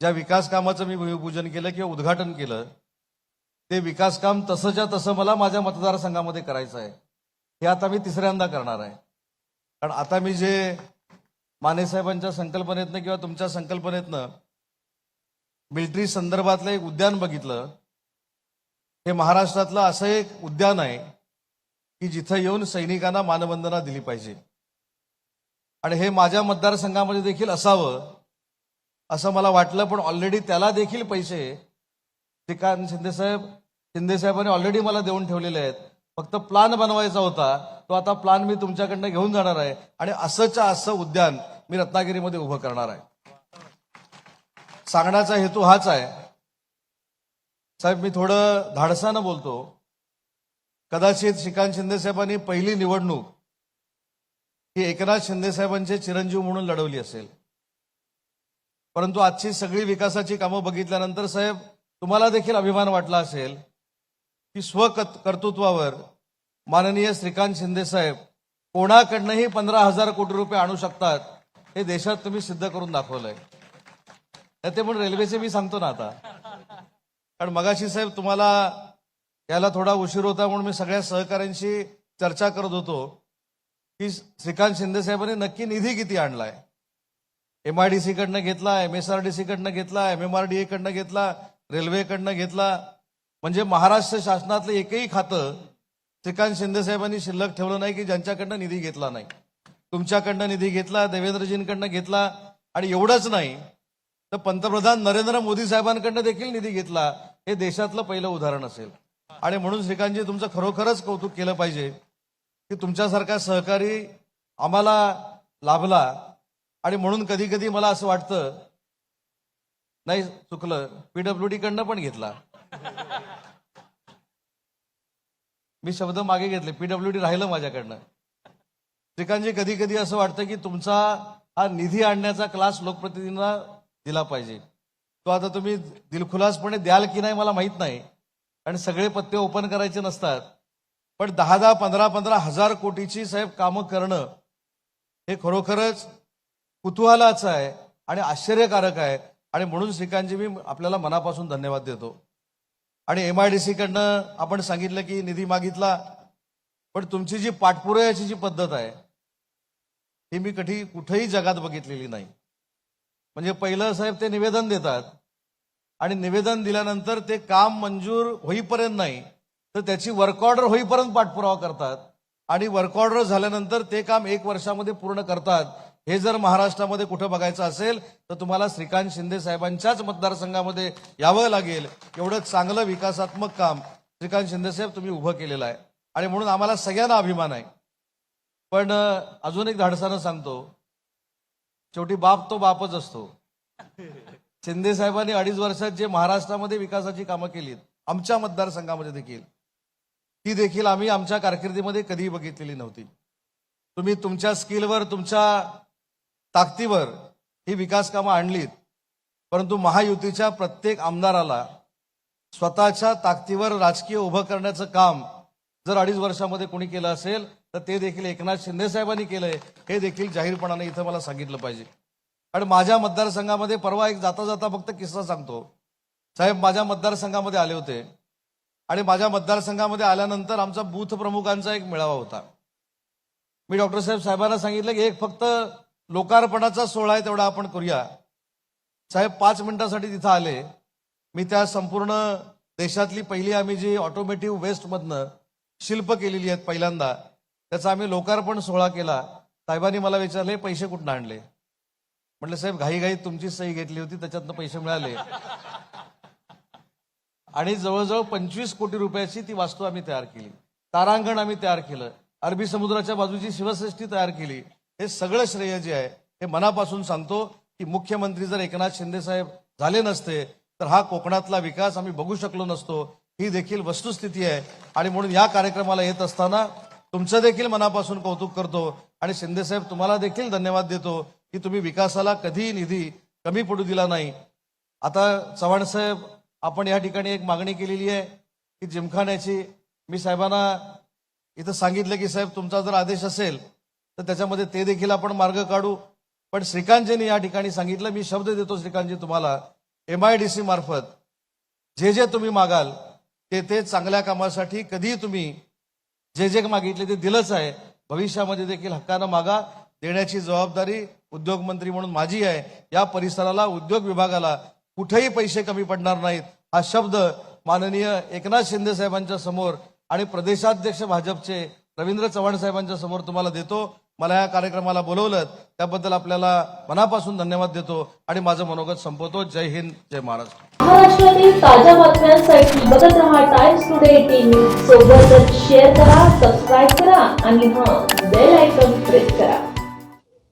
ज्या विकास कामाचं मी भूमिपूजन केलं किंवा उद्घाटन केलं ते विकास काम तसंच्या तसं मला माझ्या मतदारसंघामध्ये करायचं आहे. हे आता मी तिसऱ्यांदा करणार आहे. कारण आता मी जे मानेसाहेबांच्या संकल्पनेतनं किंवा तुमच्या संकल्पनेतनं मिलिटरी संदर्भातलं एक उद्यान बघितलं हे महाराष्ट्रातलं असं एक उद्यान आहे की जिथं येऊन सैनिकांना मानवंदना दिली पाहिजे. आणि हे माझ्या मतदारसंघामध्ये देखील असावं. असं मला वाटलं पण ऑलरेडी त्याला देखील पैसे श्रीकांत शिंदेसाहेब शिंदेसाहेबांनी ऑलरेडी मला देऊन ठेवलेले आहेत. फक्त प्लान बनवायचा होता. तो आता प्लान मी तुमच्याकडनं घेऊन जाणार आहे. आणि असंच्या असं उद्यान मी रत्नागिरीमध्ये उभं करणार आहे. सांगण्याचा हेतू हाच आहे. साहेब मी थोडं धाडसानं बोलतो. कदाचित श्रीकांत शिंदेसाहेबांनी पहिली निवडणूक ही एकनाथ शिंदेसाहेबांचे चिरंजीव म्हणून लढवली असेल. परंतु आजची सगळी विकासाची कामं बघितल्यानंतर साहेब तुम्हाला देखील अभिमान वाटला असेल की स्वकर्तृत्वावर माननीय श्रीकांत शिंदे साहेब कोणाकडनंही पंधरा हजार कोटी रुपये आणू शकतात हे देशात तुम्ही सिद्ध करून दाखवलंय. तर ते म्हणून रेल्वेचे मी सांगतो ना आता. कारण मगाशी साहेब तुम्हाला याला थोडा उशीर होता म्हणून मी सगळ्या सहकाऱ्यांशी चर्चा करत होतो की श्रीकांत शिंदे साहेबांनी नक्की निधी किती आणलाय? एम आय डी सीकडनं घेतला एम एस आर डी सीकडनं घेतला एम एम आर डी एकडनं कडनं घेतला रेल्वेकडनं घेतला. म्हणजे महाराष्ट्र शासनातलं एकही खातं श्रीकांत शिंदे साहेबांनी शिल्लक ठेवलं नाही की ज्यांच्याकडनं निधी घेतला नाही. तुमच्याकडनं निधी घेतला देवेंद्रजींकडनं घेतला आणि एवढंच नाही तर पंतप्रधान नरेंद्र मोदी साहेबांकडनं देखील निधी घेतला हे देशातलं पहिलं उदाहरण असेल. आणि म्हणून श्रीकांतजी तुमचं खरोखरच कौतुक केलं पाहिजे की तुमच्यासारखा सहकारी आम्हाला लाभला आणि म्हणून कधी कधी मला असं वाटतं नाही चुकलं पीडब्ल्यू डी कडनं पण घेतला. मी शब्द मागे घेतले पीडब्ल्यू डी राहिलं माझ्याकडनं. श्रीकांतजी कधी कधी असं वाटतं की तुमचा हा निधी आणण्याचा क्लास लोकप्रतिनिधींना दिला पाहिजे. तो आता तुम्ही दिलखुलासपणे द्याल की नाही मला माहीत नाही. कारण सगळे पत्ते ओपन करायचे नसतात. पण दहा दहा पंधरा पंधरा हजार कोटीची साहेब कामं करणं हे खरोखरच कुतूहलाचं आहे आणि आश्चर्यकारक आहे. आणि म्हणून श्रीकांतजी मी आपल्याला मनापासून धन्यवाद देतो. आणि एम आय डी सीकडनं आपण सांगितलं की निधी मागितला पण तुमची जी पाठपुराव्याची जी पद्धत आहे ही मी कधी कुठेही जगात बघितलेली नाही. म्हणजे पहिलं साहेब ते निवेदन देतात आणि निवेदन दिल्यानंतर ते काम मंजूर होईपर्यंत नाही तर त्याची वर्क ऑर्डर होईपर्यंत पाठपुरावा करतात. आणि वर्क ऑर्डर झाल्यानंतर ते काम एक वर्षामध्ये पूर्ण करतात. हे जर महाराष्ट्रामध्ये कुठं बघायचं असेल तर तुम्हाला श्रीकांत शिंदे साहेबांच्याच मतदारसंघामध्ये यावं लागेल. एवढं चांगलं विकासात्मक काम श्रीकांत शिंदे साहेब तुम्ही उभं केलेलं आहे. आणि म्हणून आम्हाला सगळ्यांना अभिमान आहे. पण अजून एक धाडसानं सांगतो. शेवटी बाप तो बापच असतो. शिंदे साहेबांनी अडीच वर्षात जे महाराष्ट्रामध्ये विकासाची कामं केलीत आमच्या मतदारसंघामध्ये देखील ती देखील आम्ही आमच्या कारकिर्दीमध्ये कधीही बघितलेली नव्हती. तुम्ही तुमच्या स्किलवर तुमच्या ताकदीवर ही विकास कामं आणलीत. परंतु महायुतीच्या प्रत्येक आमदाराला स्वतःच्या ताकदीवर राजकीय उभं करण्याचं काम जर अडीच वर्षामध्ये कोणी केलं असेल तर ते देखील एकनाथ शिंदे साहेबांनी केलंय. हे देखील जाहीरपणाने इथं मला सांगितलं पाहिजे. आणि माझ्या मतदारसंघामध्ये परवा एक जाता जाता फक्त किस्सा सांगतो. साहेब माझ्या मतदारसंघामध्ये आले होते. आणि माझ्या मतदारसंघामध्ये आल्यानंतर आमचा बूथ प्रमुखांचा एक मेळावा होता. मी डॉक्टर साहेब साहेबांना सांगितलं की एक फक्त लोकार्पणाचा सोहळा आहे तेवढा आपण करूया. साहेब पाच मिनिटासाठी तिथं आले. मी त्या संपूर्ण देशातली पहिली आम्ही जी ऑटोमेटिव्ह वेस्टमधनं शिल्प केलेली आहेत पहिल्यांदा त्याचा आम्ही लोकार्पण सोहळा केला. साहेबांनी मला विचारले पैसे कुठून आणले? म्हटलं साहेब घाईघाई तुमची सही घेतली होती त्याच्यातनं पैसे मिळाले. आणि जवळजवळ पंचवीस कोटी रुपयाची ती वास्तू आम्ही तयार केली. तारांगण आम्ही तयार केलं. अरबी समुद्राच्या बाजूची शिवसृष्टी तयार केली. हे सगळं श्रेय जे आहे हे मनापासून सांगतो की मुख्यमंत्री जर एकनाथ शिंदे साहेब झाले नसते तर हा कोकणातला विकास आम्ही बघू शकलो नसतो. ही देखील वस्तुस्थिती आहे. आणि म्हणून या कार्यक्रमाला येत असताना तुमचं देखील मनापासून कौतुक करतो आणि शिंदेसाहेब तुम्हाला देखील धन्यवाद देतो की तुम्ही विकासाला कधीही निधी कमी पडू दिला नाही. आता चव्हाण साहेब आपण या ठिकाणी एक मागणी केलेली आहे की जिमखान्याची मी साहेबांना इथं सांगितलं की साहेब तुमचा जर आदेश असेल तर त्याच्यामध्ये ते देखील आपण मार्ग काढू. पण श्रीकांतजींनी या ठिकाणी सांगितलं मी शब्द देतो श्रीकांतजी तुम्हाला एम आय डी सी मार्फत जे जे तुम्ही मागाल ते ते चांगल्या कामासाठी कधीही तुम्ही जे जे मागितले ते दिलंच आहे. भविष्यामध्ये देखील हक्कानं मागा देण्याची जबाबदारी उद्योगमंत्री म्हणून माझी आहे. या परिसराला उद्योग विभागाला कुठेही पैसे कमी पडणार नाहीत हा शब्द माननीय एकनाथ शिंदे साहेबांच्या समोर आणि प्रदेशाध्यक्ष भाजपचे रवींद्र चव्हाण साहेबांच्या समोर तुम्हाला देतो. मला या कार्यक्रमाला बोलवलं त्याबद्दल आपल्याला मनापासून धन्यवाद देतो आणि माझं मनोगत संपवतो. जय हिंद जय महाराष्ट्र. महाराष्ट्रातील ताज्या बातम्यांसाठी बघत रहा टाइम्स टुडे टीव्ही सोबतच शेअर करा सबस्क्राईब करा आणि हा बेल आयकॉन प्रेस करा.